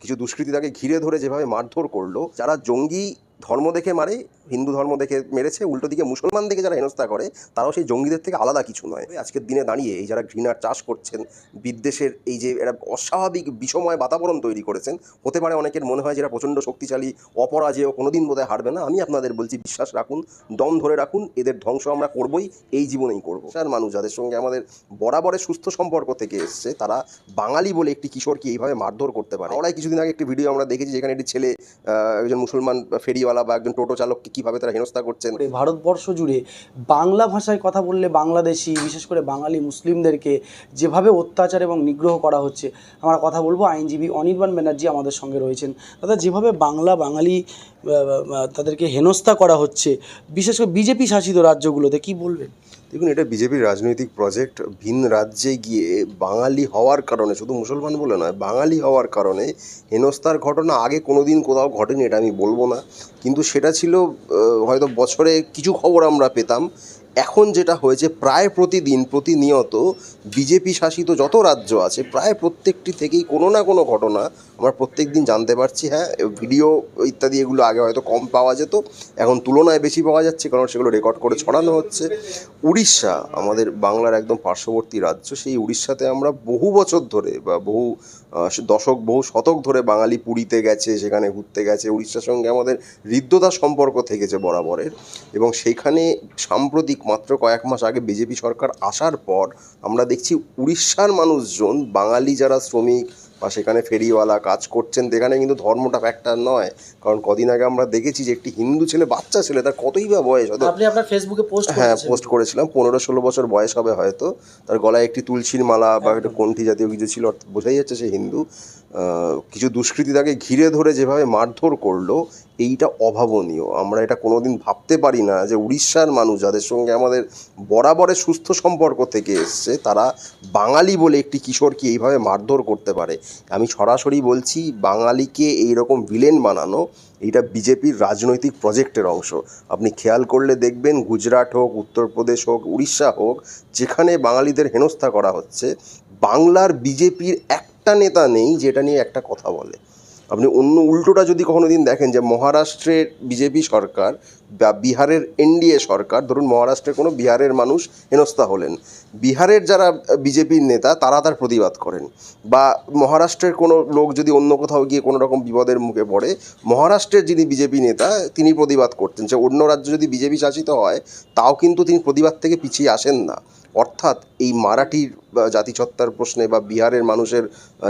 কিছু দুষ্কৃতী তাকে ঘিরে ধরে যেভাবে মারধর করল যারা জঙ্গি ধর্ম দেখে মারে, হিন্দু ধর্ম দেখে মেরেছে, উল্টো দিকে মুসলমান দেখে যারা হেনস্থা করে, তারাও সেই জঙ্গিদের থেকে আলাদা কিছু নয়। আজকের দিনে দাঁড়িয়ে এই যারা ঘৃণার চাষ করছেন, বিদ্বেষের এই যে এরা অস্বাভাবিক বিষময় বাতাবরণ তৈরি করেছেন, হতে পারে অনেকের মনে হয় যারা প্রচণ্ড শক্তিশালী, অপরাজেয়, কোনোদিন বোধহয় হারবে না। আমি আপনাদের বলছি, বিশ্বাস রাখুন, দম ধরে রাখুন, এদের ধ্বংস আমরা করবই, এই জীবনেই করব। স্যার, মানুষ যাদের সঙ্গে আমাদের বরাবরের সুস্থ সম্পর্ক থেকে এসছে, তারা বাঙালি বলে একটি কিশোরকে এইভাবে মারধর করতে পারে। ওরাই কিছুদিন আগে একটি ভিডিও আমরা দেখেছি, যেখানে একটি ছেলে একজন মুসলমান ফেরিওয়ালা বা একজন টোটো চালককে কীভাবে তারা হেনস্থা করছেন? ভারতবর্ষ জুড়ে বাংলা ভাষায় কথা বললে বাংলাদেশি, বিশেষ করে বাঙালি মুসলিমদেরকে যেভাবে অত্যাচার এবং নিগ্রহ করা হচ্ছে, আমরা কথা বলব আইনজীবী অনির্বাণ ব্যানার্জি আমাদের সঙ্গে রয়েছেন। দাদা, যেভাবে বাংলা বাঙালি তাদেরকে হেনস্থা করা হচ্ছে, বিশেষ করে বিজেপি শাসিত রাজ্যগুলোতে কি বলবেন? দেখুন, এটা বিজেপির রাজনৈতিক প্রজেক্ট ভিন রাজ্যে গিয়ে বাঙালি হওয়ার কারণে, শুধু মুসলমান বলে নয়, বাঙালি হওয়ার কারণে হেনস্থার ঘটনা আগে কোনো দিন কোথাও ঘটেনি, এটা আমি বলব না। কিন্তু সেটা ছিল হয়তো বছরে কিছু খবর আমরা পেতাম এখন যেটা হয়েছে, প্রায় প্রতিদিন, প্রতিনিয়ত বিজেপি শাসিত যত রাজ্য আছে, প্রায় প্রত্যেকটি থেকেই কোনো না কোনো ঘটনা আমরা প্রত্যেক দিন জানতে পারছি। হ্যাঁ ভিডিও ইত্যাদি এগুলো আগে হয়তো কম পাওয়া যেত, এখন তুলনায় বেশি পাওয়া যাচ্ছে কারণ সেগুলো রেকর্ড করে ছড়ানো হচ্ছে। উড়িষ্যা আমাদের বাংলার একদম পার্শ্ববর্তী রাজ্য, সেই উড়িষ্যাতে আমরা বহু বছর ধরে বা বহু দশক বহু শতক ধরে বাঙালি পুরীতে গেছে, সেখানে ঘুরতে গেছে। উড়িষ্যার সঙ্গে আমাদের হৃদ্যতার সম্পর্ক থেকেছে বরাবরের। এবং সেখানে সাম্প্রতিক মাত্র কয়েক মাস আগে বিজেপি সরকার আসার পর আমরা দেখছি উড়িষ্যার মানুষজন, বাঙালি যারা শ্রমিক বা সেখানে ফেরিওয়ালা কাজ করছেন সেখানে কিন্তু ধর্মটা ফ্যাক্টর নয়। কারণ কদিন আগে আমরা দেখেছি যে একটি হিন্দু ছেলে বাচ্চা ছেলে তার কতই বা বয়স? হয়তো আপনি আপনার ফেসবুকে পোস্ট হ্যাঁ পোস্ট করেছিলাম। পনেরো ষোলো বছর বয়স হবে হয়তো। তার গলায় একটি তুলসীর মালা বা একটা কণ্ঠি জাতীয় কিছু ছিল অর্থাৎ বোঝাই যাচ্ছে সে হিন্দু। কিছু দুষ্কৃতী তাকে ঘিরে ধরে যেভাবে মারধর করল, এইটা অভাবনীয়। আমরা এটা কোনোদিন ভাবতে পারি না যে উড়িষ্যার মানুষ যাদের সঙ্গে আমাদের বরাবরের সুস্থ সম্পর্ক থেকে এসছে, তারা বাঙালি বলে একটি কিশোরকে এইভাবে মারধর করতে পারে? আমি সরাসরি বলছি, বাঙালিকে এইরকম ভিলেন বানানো, এইটা বিজেপির রাজনৈতিক প্রজেক্টের অংশ। আপনি খেয়াল করলে দেখবেন, গুজরাট হোক, উত্তরপ্রদেশ হোক, উড়িষ্যা হোক, যেখানে বাঙালিদের হেনস্থা করা হচ্ছে, বাংলার বিজেপির একটা নেতা নেই যেটা নিয়ে একটা কথা বলে। আপনি অন্য উল্টোটা যদি কখনো দিন দেখেন যে মহারাষ্ট্রের বিজেপি সরকার বা বিহারের এনডিএ সরকার, ধরুন মহারাষ্ট্রের কোনো বিহারের মানুষ হেনস্থা হলেন। বিহারের যারা বিজেপির নেতা, তারা তার প্রতিবাদ করেন। বা মহারাষ্ট্রের কোনো লোক যদি অন্য কোথাও গিয়ে কোনো রকম বিপদের মুখে পড়ে, মহারাষ্ট্রের যিনি বিজেপি নেতা, তিনি প্রতিবাদ করতেন। যে অন্য রাজ্য যদি বিজেপি শাসিত হয়, তাও কিন্তু তিনি প্রতিবাদ থেকে পিছিয়ে আসেন না। অর্থাৎ এই মারাঠির জাতিসত্তার প্রশ্নে বা বিহারের মানুষের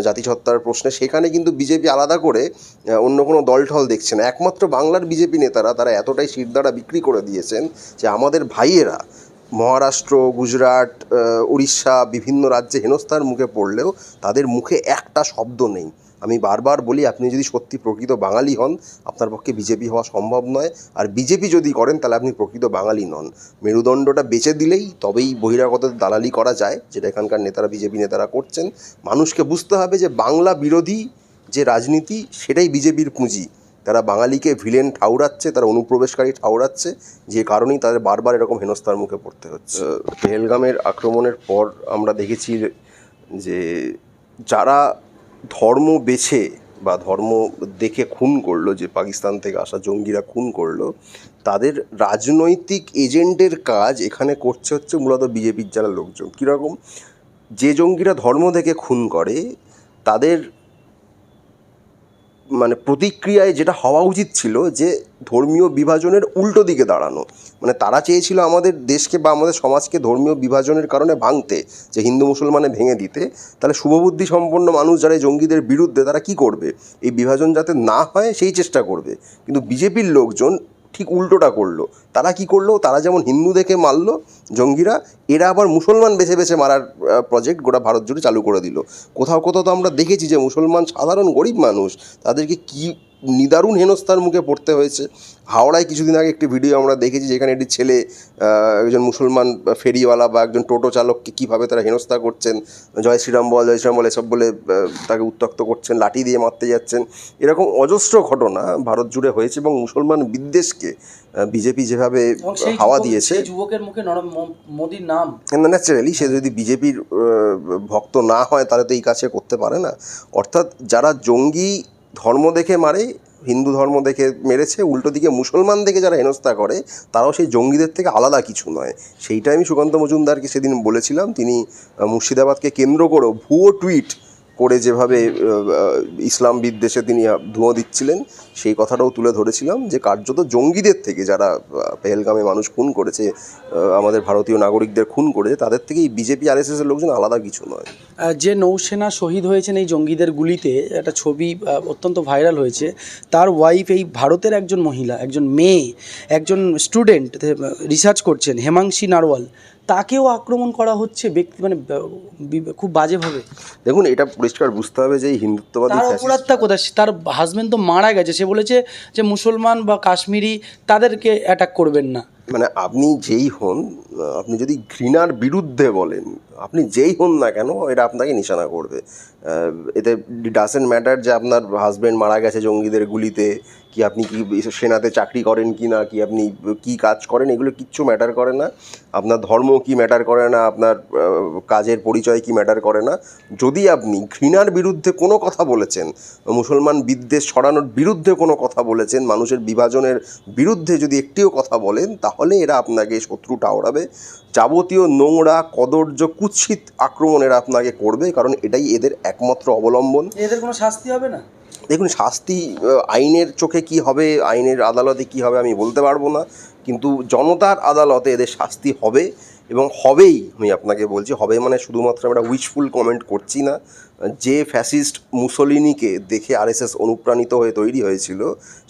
জাতিসত্তার প্রশ্নে সেখানে কিন্তু বিজেপি আলাদা করে অন্য কোনো দলঠল দেখছে না। একমাত্র বাংলার বিজেপি নেতারা তারা এতটাই শিরদাঁড়া বিক্রি করে দিয়েছেন যে আমাদের ভাইয়েরা মহারাষ্ট্র, গুজরাট উড়িষ্যা, বিভিন্ন রাজ্যে হেনস্থার মুখে পড়লেও তাদের মুখে একটা শব্দ নেই। আমি বারবার বলি, আপনি যদি সত্যি প্রকৃত বাঙালি হন, আপনার পক্ষে বিজেপি হওয়া সম্ভব নয়। আর বিজেপি যদি করেন, তাহলে আপনি প্রকৃত বাঙালি নন। মেরুদণ্ডটা বেচে দিলেই তবেই বহিরাগত দালালি করা যায়, যেটা এখানকার নেতারা, বিজেপি নেতারা করছেন। মানুষকে বুঝতে হবে যে বাংলা বিরোধী যে রাজনীতি, সেটাই বিজেপির পুঁজি। তারা বাঙালিকে ভিলেন ঠাউরাচ্ছে তারা অনুপ্রবেশকারী ঠাউরাচ্ছে যে কারণেই তাদের বারবার এরকম হেনস্থার মুখে পড়তে হচ্ছে। পেহেলগামের আক্রমণের পর আমরা দেখেছি যে যারা ধর্ম বেছে বা ধর্ম দেখে খুন করল, যে পাকিস্তান থেকে আসা জঙ্গিরা খুন করল, তাদের রাজনৈতিক এজেন্টের কাজ এখানে করছে হচ্ছে মূলত বিজেপির যারা লোকজন। কীরকম? যে জঙ্গিরা ধর্ম দেখে খুন করে, তাদের মানে প্রতিক্রিয়ায় যেটা হওয়া উচিত ছিল যে ধর্মীয় বিভাজনের উল্টো দিকে দাঁড়ানো। মানে তারা চেয়েছিল আমাদের দেশকে বা আমাদের সমাজকে ধর্মীয় বিভাজনের কারণে ভাঙতে, যে হিন্দু মুসলমানে ভেঙে দিতে। তাহলে শুভবুদ্ধি সম্পন্ন মানুষ যারা এই জঙ্গিদের বিরুদ্ধে তারা কি করবে? এই বিভাজন যাতে না হয় সেই চেষ্টা করবে। কিন্তু বিজেপির লোকজন ঠিক উল্টোটা করল। তারা কি করল? তারা যেমন হিন্দু দেখে মারলো জঙ্গিরা, এরা আবার মুসলমান বেছে বেছে মারার প্রজেক্ট গোটা ভারত জুড়ে চালু করে দিল। কোথাও কোথাও তো আমরা দেখেছি যে মুসলমান সাধারণ গরিব মানুষ, তাদেরকে কি নিদারুণ হেনস্থার মুখে পড়তে হয়েছে। হাওড়ায় কিছুদিন আগে একটি ভিডিও আমরা দেখেছি যেখানে একটি ছেলে একজন মুসলমান ফেরিওয়ালা বা একজন টোটো চালককে কীভাবে তারা হেনস্থা করছেন জয় শ্রীরাম বল জয় শ্রীরাম বল এসব বলে তাকে উত্তক্ত করছেন লাঠি দিয়ে মারতে যাচ্ছেন। এরকম অজস্র ঘটনা ভারত জুড়ে হয়েছে এবং মুসলমান বিদ্বেষকে বিজেপি যেভাবে হাওয়া দিয়েছে যুবকের মুখে মোদির নাম। ন্যাচারালি সে যদি বিজেপির ভক্ত না হয় তাহলে তো এই কাছে করতে পারে না। অর্থাৎ যারা জঙ্গি ধর্ম দেখে মারে, হিন্দু ধর্ম দেখে মেরেছে, উল্টো দিকে মুসলমান দেখে যারা হেনস্থা করে, তারাও সেই জঙ্গিদের থেকে আলাদা কিছু নয়। সেইটাই আমি সুকান্ত মজুমদারকে সেদিন বলেছিলাম, তিনি মুর্শিদাবাদকে কেন্দ্র করেও ভুয়ো টুইট করে যেভাবে ইসলাম বিদ্বেষে তিনি ধুঁয়ো দিচ্ছিলেন, সেই কথাটাও তুলে ধরেছিলাম যে কার্যত জঙ্গিদের থেকে যারা পেহেলগামে মানুষ খুন করেছে আমাদের ভারতীয় নাগরিকদের খুন করেছে, তাদের থেকে এই বিজেপি আর এস এর লোকজন আলাদা কিছু নয়। যে নৌসেনা শহীদ হয়েছেন এই জঙ্গিদের গুলিতে, একটা ছবি অত্যন্ত ভাইরাল হয়েছে। তার ওয়াইফ এই ভারতের একজন মহিলা, একজন মেয়ে, একজন স্টুডেন্ট রিসার্চ করছেন, হেমাংশী নারওয়াল। তাকেও আক্রমণ করা হচ্ছে ব্যক্তি মানে খুব বাজেভাবে। দেখুন এটা পরিষ্কার বুঝতে হবে যে হিন্দুত্ববাদ তার অপরাধটা কোথায়? তার হাজবেন্ড তো মারা গেছে। সে বলেছে যে মুসলমান বা কাশ্মীরি তাদেরকে অ্যাটাক করবেন না। মানে আপনি যেই হন আপনি যদি ঘৃণার বিরুদ্ধে বলেন, আপনি যেই হন না কেন, এটা আপনাকে নিশানা করবে। এতে ডাজেন্ট ম্যাটার যে আপনার হাজব্যান্ড মারা গেছে জঙ্গিদের গুলিতে, কি আপনি কি সেনাতে চাকরি করেন কি না, কি আপনি কি কাজ করেন, এগুলো কিচ্ছু ম্যাটার করে না। আপনার ধর্ম কি ম্যাটার করে না, আপনার কাজের পরিচয় কি ম্যাটার করে না। যদি আপনি ঘৃণার বিরুদ্ধে কোনো কথা বলেছেন, মুসলমান বিদ্বেষ ছড়ানোর বিরুদ্ধে কোনো কথা বলেছেন, মানুষের বিভাজনের বিরুদ্ধে যদি একটিও কথা বলেন, তাহলে এরা আপনাকে শত্রুটা ওড়াবে। যাবতীয় নোংরা কদর্য কুৎসিত আক্রমণ এরা আপনাকে করবে কারণ এটাই এদের একমাত্র অবলম্বন। এদের কোনো শাস্তি হবে না? দেখুন শাস্তি আইনের চোখে কি হবে আইনের আদালতে কি হবে আমি বলতে পারব না। কিন্তু জনতার আদালতে এদের শাস্তি হবে এবং হবেই আমি আপনাকে বলছি হবে মানে শুধুমাত্র আমরা উইশফুল কমেন্ট করছি না। যে ফ্যাসিস্ট মুসলিনিকে দেখে আরএসএস অনুপ্রাণিত হয়ে তৈরি হয়েছিল,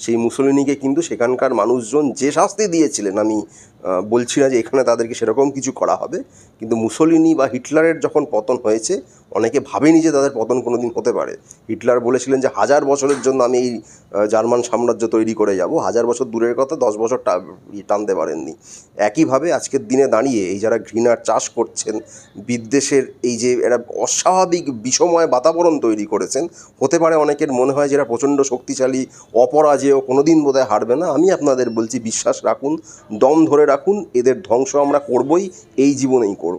সেই মুসলিনিকে কিন্তু সেখানকার মানুষজন যে শাস্তি দিয়েছিলেন, আমি বলছি না যে এখানে তাদেরকে সেরকম কিছু করা হবে, কিন্তু মুসলিনি বা হিটলারের যখন পতন হয়েছে, অনেকে ভাবেনি যে তাদের পতন কোনো দিন হতে পারে। হিটলার বলেছিলেন যে হাজার বছরের জন্য আমি এই জার্মান সাম্রাজ্য তৈরি করে যাব, হাজার বছর দূরের কথা, দশ বছর টানতে পারেননি। একইভাবে আজকের দিনে দাঁড়িয়ে এই যারা ঘৃণার চাষ করছেন, বিদ্বেষের এই যে এরা অস্বাভাবিক বিষময় বাতাবরণ তৈরি করেছেন। হতে পারে অনেকের মনে হয় যেটা প্রচণ্ড শক্তিশালী, অপরাজেয় কোনো দিন বোধহয় হারবে না। আমি আপনাদের বলছি, বিশ্বাস রাখুন, দম ধরে রাখুন, এদের ধ্বংস আমরা করবই, এই জীবনেই করব।